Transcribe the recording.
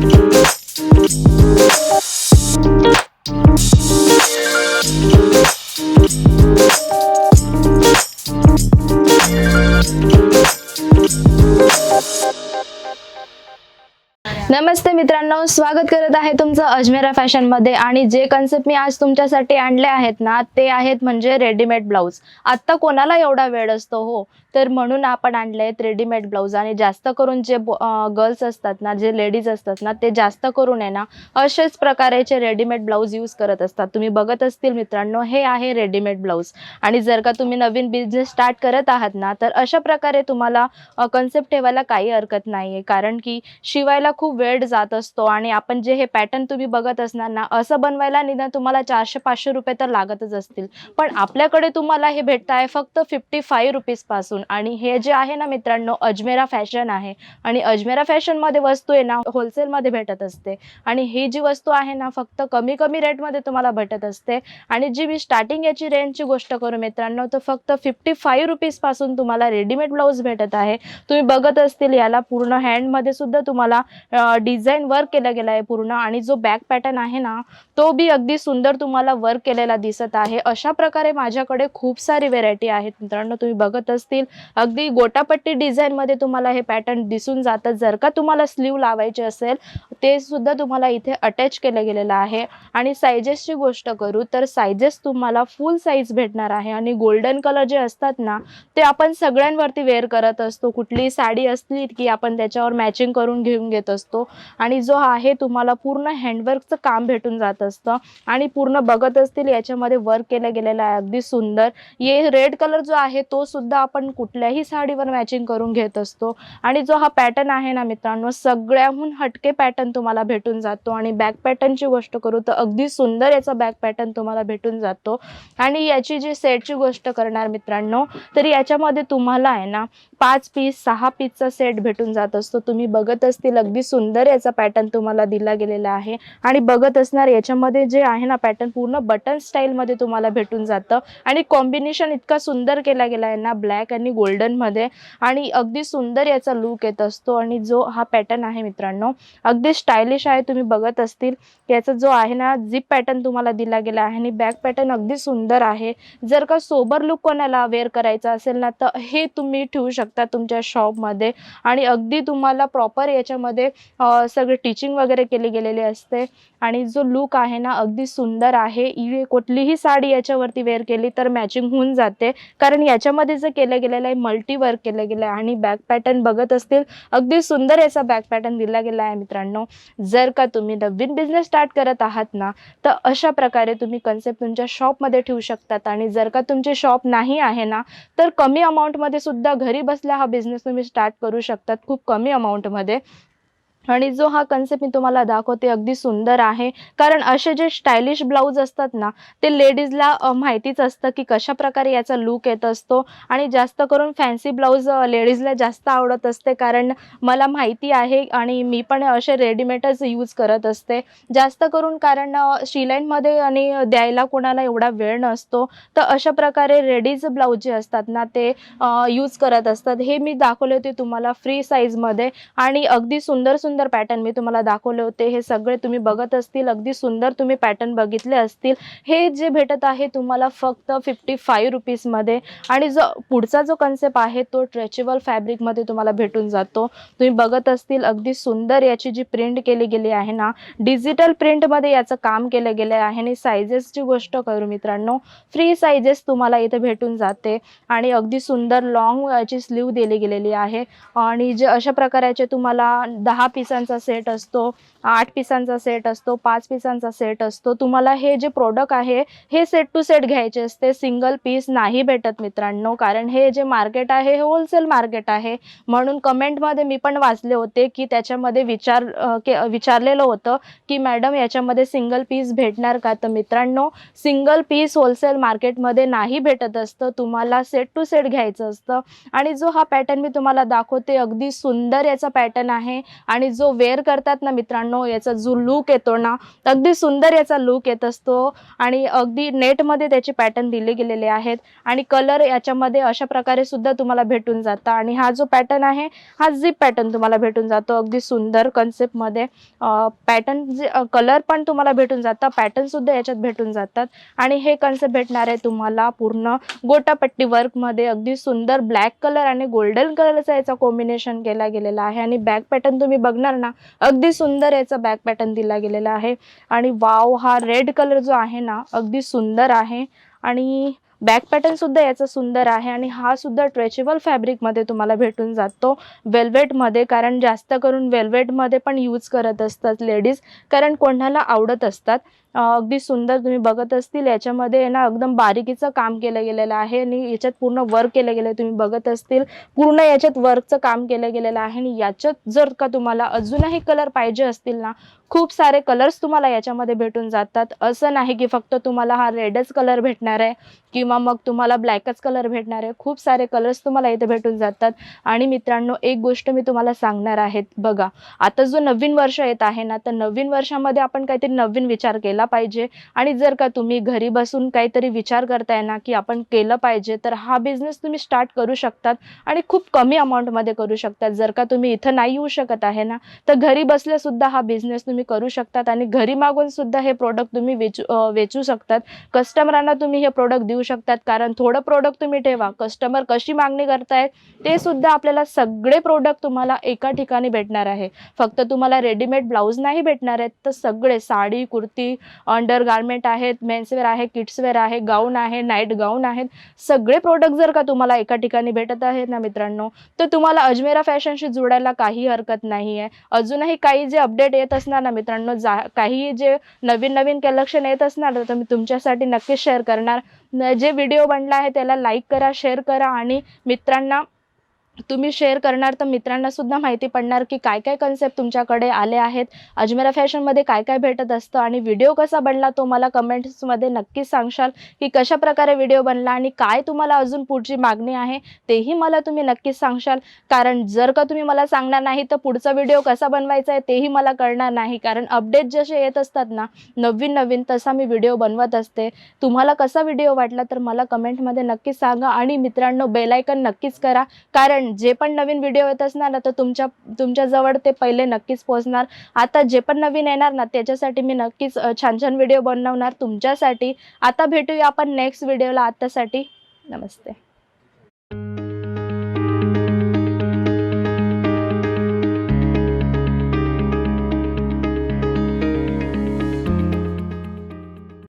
Thank you. मित्रांनो स्वागत करत आहे तुमचं अजमेरा फॅशनमध्ये. आणि जे कन्सेप्ट मी आज तुमच्यासाठी आणले आहेत ना ते आहेत म्हणजे रेडीमेड ब्लाऊज आत्ता कोणाला एवढा वेळ असतो हो? तर म्हणून आपण आणले आहेत रेडीमेड ब्लाऊज आणि जास्त करून जे गर्ल्स असतात ना जे लेडीज असतात ना ते जास्त करून आहे ना असेच प्रकारेचे रेडीमेड ब्लाऊज यूज करत असतात. तुम्ही बघत असतील मित्रांनो हे आहे रेडीमेड ब्लाऊज आणि जर का तुम्ही नवीन बिझनेस स्टार्ट करत आहात ना तर अशा प्रकारे तुम्हाला कन्सेप्ट ठेवायला काही हरकत नाही आहे कारण की शिवायला खूप वेळ जात असतो आणि आपण जे हे पॅटर्न तुम्ही बघत असणार ना असं बनवायला निदान तुम्हाला चारशे पाचशे रुपये तर लागतच असतील. पण आपल्याकडे तुम्हाला हे भेटत आहे फक्त फिफ्टी फाईव्ह रुपीजपासून आणि हे जे आहे ना मित्रांनो अजमेरा फॅशन आहे. आणि अजमेरा फॅशनमध्ये वस्तू आहे ना होलसेलमध्ये भेटत असते. आणि ही जी वस्तू आहे ना फक्त कमी कमी रेटमध्ये तुम्हाला भेटत असते. आणि जी मी स्टार्टिंग याची रेंजची गोष्ट करू मित्रांनो तर फक्त फिफ्टी फाईव्ह रुपीजपासून तुम्हाला रेडीमेड ब्लाऊज भेटत आहे. तुम्ही बघत असतील याला पूर्ण हँडमध्ये सुद्धा तुम्हाला डिझाईन वर्क केलं गेलं आहे पूर्ण आणि जो बॅक पॅटर्न आहे ना तो बी अगदी सुंदर तुम्हाला वर्क केलेला दिसत आहे. अशा प्रकारे माझ्याकडे खूप सारी व्हेरायटी आहेत. मित्रांनो तुम्ही बघत असतील अगदी गोटापट्टी डिझाईनमध्ये तुम्हाला हे पॅटर्न दिसून जातं. जर का तुम्हाला स्लीव लावायचे असेल ते सुद्धा तुम्हाला इथे अटॅच केलं गेलेलं आहे. आणि सायजेसची गोष्ट करू तर सायजेस तुम्हाला फुल साईज भेटणार आहे. आणि गोल्डन कलर जे असतात ना ते आपण सगळ्यांवरती वेअर करत असतो. कुठलीही साडी असली की आपण त्याच्यावर मॅचिंग करून घेऊन घेत असतो. आणि जो आहे तुम्हाला पूर्ण हँडवर्कचं काम भेटून जात असतं आणि पूर्ण बघत असतील याच्यामध्ये वर्क केलं गेलेलं आहे अगदी सुंदर. ये रेड कलर जो आहे तो सुद्धा आपण कुठल्याही साडीवर मॅचिंग करून घेत असतो. आणि जो हा पॅटर्न आहे ना मित्रांनो सगळ्याहून हटके पॅटर्न तुम्हाला भेटून जातो. आणि बॅक पॅटर्नची गोष्ट करू तर अगदी सुंदर याचा बॅक पॅटर्न तुम्हाला भेटून जातो. आणि याची जी सेटची गोष्ट करणार मित्रांनो तर याच्यामध्ये तुम्हाला आहे ना पाच पीस सहा पीसचा सेट भेटून जात असतो. तुम्ही बघत असतील अगदी सुंदर याचा पॅटर्न पॅटर्न तुम्हाला दिला गेलेला आहे. आणि बघत असणार याच्यामध्ये जे आहे ना पॅटर्न पूर्ण बटन स्टाईलमध्ये तुम्हाला भेटून जातं. आणि कॉम्बिनेशन इतका सुंदर केला गेला आहे ना ब्लॅक आणि गोल्डनमध्ये आणि अगदी सुंदर याचा लुक येत असतो. आणि जो हा पॅटर्न आहे मित्रांनो अगदी स्टायलिश आहे. तुम्ही बघत असतील याचा जो आहे ना झिप पॅटर्न तुम्हाला दिला गेला आहे. आणि बॅक पॅटर्न अगदी सुंदर आहे. जर का सोबर लुक कोणाला वेअर करायचा असेल ना तर हे तुम्ही ठेवू शकता तुमच्या शॉपमध्ये आणि अगदी तुम्हाला प्रॉपर याच्यामध्ये सगळे टीचिंग वगैरे केली गेलेली असते. आणि जो लुक आहे ना अगदी सुंदर आहे. इ- कुठलीही साडी याच्यावरती वेअर केली तर मॅचिंग होऊन जाते. कारण याच्यामध्ये जे केलं गेलेलं आहे मल्टी वर्क केलं गेलं आहे आणि बॅक पॅटर्न बघत असतील अगदी सुंदर याचा बॅक पॅटर्न दिला गेला आहे मित्रांनो. जर का तुम्ही नवीन बिझनेस स्टार्ट करत आहात ना तर अशा प्रकारे तुम्ही कन्सेप्ट तुमच्या शॉपमध्ये ठेवू शकतात. आणि जर का तुमची शॉप नाही आहे ना तर कमी अमाऊंटमध्ये सुद्धा घरी बसल्या हा बिझनेस तुम्ही स्टार्ट करू शकतात खूप कमी अमाऊंटमध्ये आणि जो हा कन्सेप्ट मी तुम्हाला दाखवते अगदी सुंदर आहे. कारण असे जे स्टायलिश ब्लाऊज असतात ना ते लेडीजला माहितीच असतं की कशा प्रकारे याचा लुक येत असतो. आणि जास्त करून फॅन्सी ब्लाऊज लेडीजला जास्त आवडत असते. कारण मला माहिती आहे आणि मी पण असे रेडीमेडच यूज करत असते. जास्त करून कारण शिलाईनमध्ये आणि द्यायला कोणाला एवढा वेळ नसतो. तर अशा प्रकारे रेडीज ब्लाऊज जे असतात ना ते यूज करत असतात. हे मी दाखवले होते तुम्हाला फ्री साईजमध्ये आणि अगदी सुंदर सुंदर पॅटर्न मी तुम्हाला दाखवले होते. हे सगळे तुम्ही बघत असतील अगदी सुंदर तुम्ही पॅटर्न बघितले असतील. हे जे भेटत आहे तुम्हाला फक्त फिफ्टी फाईव्ह रुपीजमध्ये आणि जो पुढचा जो कन्सेप्ट आहे तो स्ट्रेचेबल फॅब्रिकमध्ये तुम्हाला भेटून जातो. तुम्ही बघत असतील अगदी सुंदर याची जी प्रिंट केली गेली आहे ना डिजिटल प्रिंटमध्ये याचं काम केलं गेलं आहे. आणि सायझेसची गोष्ट करू मित्रांनो फ्री सायझेस तुम्हाला इथे भेटून जाते. आणि अगदी सुंदर लॉंग याची स्लीव दिली गेलेली आहे. आणि जे अशा प्रकाराचे तुम्हाला दहा पिसांचा सेट असतो आठ पिसांचा सेट असतो पाच पिसांचा सेट असतो. तुम्हाला हे जे प्रोडक्ट आहे हे सेट टू सेट घ्यायचे असते. सिंगल पीस नाही भेटत मित्रांनो. कारण हे जे मार्केट आहे हे होलसेल मार्केट आहे. म्हणून कमेंटमध्ये मी पण वाचले होते की त्याच्यामध्ये विचार के विचारलेलं होतं की मॅडम याच्यामध्ये सिंगल पीस भेटणार का? तर मित्रांनो सिंगल पीस होलसेल मार्केटमध्ये नाही भेटत असतं. तुम्हाला सेट टू सेट घ्यायचं असतं. आणि जो हा पॅटर्न मी तुम्हाला दाखवते अगदी सुंदर याचा पॅटर्न आहे. आणि जो वेअर करतात ना मित्रांनो याचा जो लुक येतो ना अगदी सुंदर याचा लुक येत असतो. आणि अगदी नेटमध्ये त्याचे पॅटर्न दिले गेलेले आहेत. आणि कलर याच्यामध्ये अशा प्रकारे सुद्धा तुम्हाला भेटून जातं. आणि हा जो पॅटर्न आहे हा झिप पॅटर्न तुम्हाला भेटून जातो अगदी सुंदर कन्सेप्टमध्ये पॅटर्न जे कलर पण तुम्हाला भेटून जातं. पॅटर्न सुद्धा याच्यात भेटून जातात. आणि हे कन्सेप्ट भेटणार आहे तुम्हाला पूर्ण गोटापट्टी वर्कमध्ये अगदी सुंदर ब्लॅक कलर आणि गोल्डन कलरचा याचा कॉम्बिनेशन केला गेलेला आहे. आणि बॅक पॅटर्न तुम्ही बघ बघणार ना? अगदी सुंदर याचा बॅक पॅटर्न दिला गेलेला आहे. आणि वाव हा रेड कलर जो आहे ना अगदी सुंदर आहे. आणि बॅक पॅटर्न सुद्धा याचा सुंदर आहे. आणि हा सुद्धा ट्रेचेबल फॅब्रिकमध्ये तुम्हाला भेटून जातो. वेल्वेटमध्ये कारण जास्त करून वेल्वेटमध्ये पण यूज करत असतात लेडीज कारण कोणाला आवडत असतात. अगदी सुंदर तुम्ही बघत असतील. याच्यामध्ये ना एकदम बारीकीचं काम केलं गेलेलं आहे आणि याच्यात पूर्ण वर्क केलं गेलं आहे तुम्ही बघत असतील. पूर्ण याच्यात वर्कचं काम केलं गेलेलं आहे आणि याच्यात जर का तुम्हाला अजूनही कलर पाहिजे असतील ना खूप सारे कलर्स तुम्हाला याच्यामध्ये भेटून जातात. असं नाही की फक्त तुम्हाला हा रेडच कलर भेटणार आहे किंवा मग तुम्हाला ब्लॅकच कलर भेटणार आहे. खूप सारे कलर्स तुम्हाला इथे भेटून जातात. आणि मित्रांनो एक गोष्ट मी तुम्हाला सांगणार आहेत बघा आता जो नवीन वर्ष येत आहे ना तर नवीन वर्षामध्ये आपण काहीतरी नवीन विचार केला पाहिजे. आणि जर का तुम्ही घरी बसून काहीतरी विचार करताय ना की आपण केलं पाहिजे तर हा बिझनेस तुम्ही स्टार्ट करू शकतात आणि खूप कमी अमाऊंटमध्ये करू शकतात. जर का तुम्ही इथं नाही येऊ शकत आहे ना तर घरी बसल्या सुद्धा हा बिझनेस तुम्ही करू शकतात आणि घरी मागून सुद्धा हे प्रोडक्ट तुम्ही वेचू वेचू शकतात. कस्टमरांना तुम्ही हे प्रोडक्ट देऊ शकतात कारण थोडं प्रोडक्ट तुम्ही ठेवा. कस्टमर कशी मागणी करतायत ते सुद्धा आपल्याला सगळे प्रोडक्ट तुम्हाला एका ठिकाणी भेटणार आहे. फक्त तुम्हाला रेडीमेड ब्लाऊज नाही भेटणार आहेत तर सगळे साडी कुर्ती अंडर गार्मेंट आहेत मेन्सवेअर आहे किड्सवेअर आहे गाऊन आहे नाईट गाऊन आहेत. सगळे प्रोडक्ट जर का तुम्हाला एका ठिकाणी भेटत आहेत ना मित्रांनो तर तुम्हाला अजमेरा फॅशनशी जोडायला काही हरकत नाही आहे अजूनही काही जे अपडेट येत असणार ना मित्रांनो जा काही जे नवीन नवीन कलेक्शन येत असणार तर मी तुमच्यासाठी नक्कीच शेअर करणार. जे व्हिडिओ बनला आहे त्याला लाईक करा शेअर करा आणि मित्रांना तुम्ही शेअर करणार तर मित्रांना सुद्धा माहिती पडणार की काय काय कन्सेप्ट तुमच्याकडे आले आहेत. अजमेरा फॅशनमध्ये काय काय भेटत असतं आणि व्हिडिओ कसा बनला तो मला कमेंट्समध्ये नक्कीच सांगशाल की कशा प्रकारे व्हिडिओ बनला आणि काय तुम्हाला अजून पुढची मागणी आहे तेही मला तुम्ही नक्कीच सांगशाल. कारण जर का तुम्ही मला सांगणार नाही तर पुढचा व्हिडिओ कसा बनवायचा आहे तेही मला कळणार नाही. कारण अपडेट जसे येत असतात ना नवीन नवीन तसा मी व्हिडिओ बनवत असते. तुम्हाला कसा व्हिडिओ वाटला तर मला कमेंटमध्ये नक्कीच सांगा आणि मित्रांनो बेलायकन नक्कीच करा. कारण जे पण नवीन व्हिडिओ येत असणार ना तर तुमच्या तुमच्याजवळ ते पहिले नक्कीच पोहोचणार. आता जे पण नवीन येणार ना त्याच्यासाठी मी नक्कीच छान छान व्हिडिओ बनवणार तुमच्यासाठी. आता भेटूया आपण नेक्स्ट व्हिडिओला आतासाठी नमस्ते.